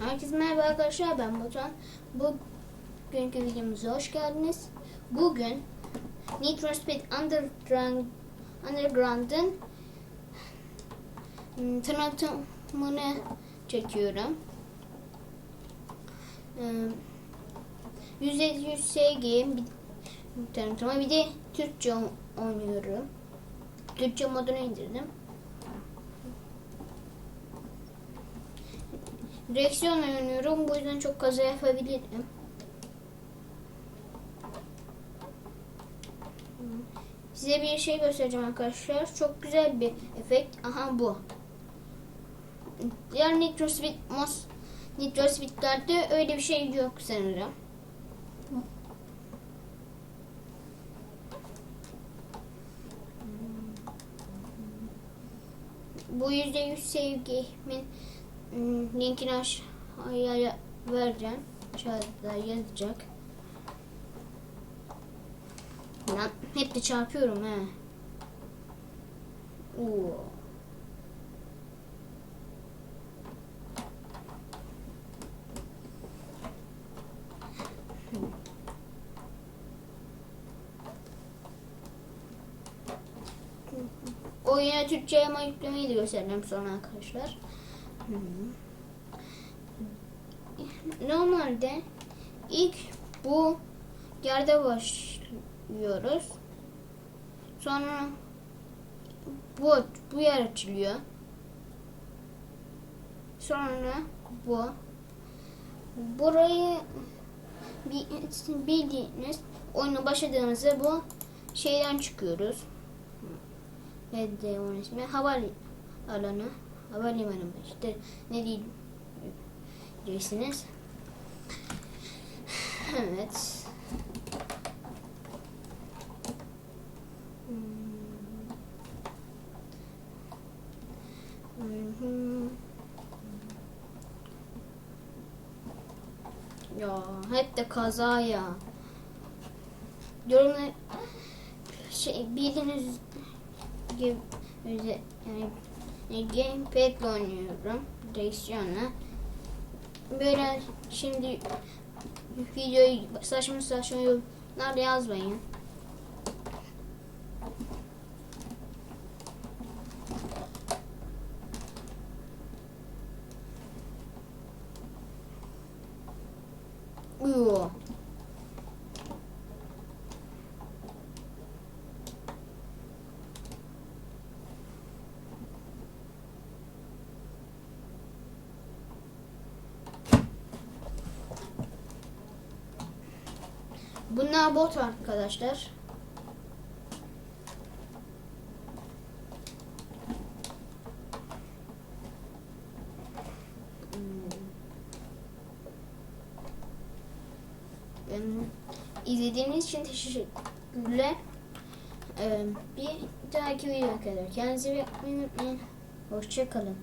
Herkese merhaba arkadaşlar ben Batuhan. Bugünkü videomuza hoş geldiniz. Bugün Need for Speed Underground, Underground'ın hmm, tanıtımını çekiyorum. Ee, %100 SG tanıtıma bir de Türkçe oynuyorum. Türkçe modunu indirdim. Direksiyon oynuyorum. Bu yüzden çok kaza yapabilirim. Size bir şey göstereceğim arkadaşlar. Çok güzel bir efekt. Aha bu. Diğer Nitro Speed Mos Nitro Speed'lerde öyle bir şey yok sanırım. Bu %100 sevgimin Hmm, linkini aşağıya vereceğim. Aşağıda yazacak. Lan hep de çarpıyorum he. Oo. Oyuna Türkçe ama yüklemeyi de göstereceğim sonra arkadaşlar. Normalde ilk bu yerde başlıyoruz. Sonra bu bu yer açılıyor. Sonra bu burayı bildiğiniz oyuna başladığımızda bu şeyden çıkıyoruz. Neydi onun ismi? Havali alanı. Havalimanı mı? İşte ne diyeceksiniz. Evet. Ya hep de kaza ya. Diyorum şey bildiğiniz gibi yani gamepad oynuyorum direksiyonla. Böyle şimdi videoyu saçma saçma yorumlar yazmayın. Bunlar bot arkadaşlar. İzlediğiniz için teşekkürler. Ee, bir dahaki videoya kadar kendinize bakmayı unutmayın. Hoşçakalın.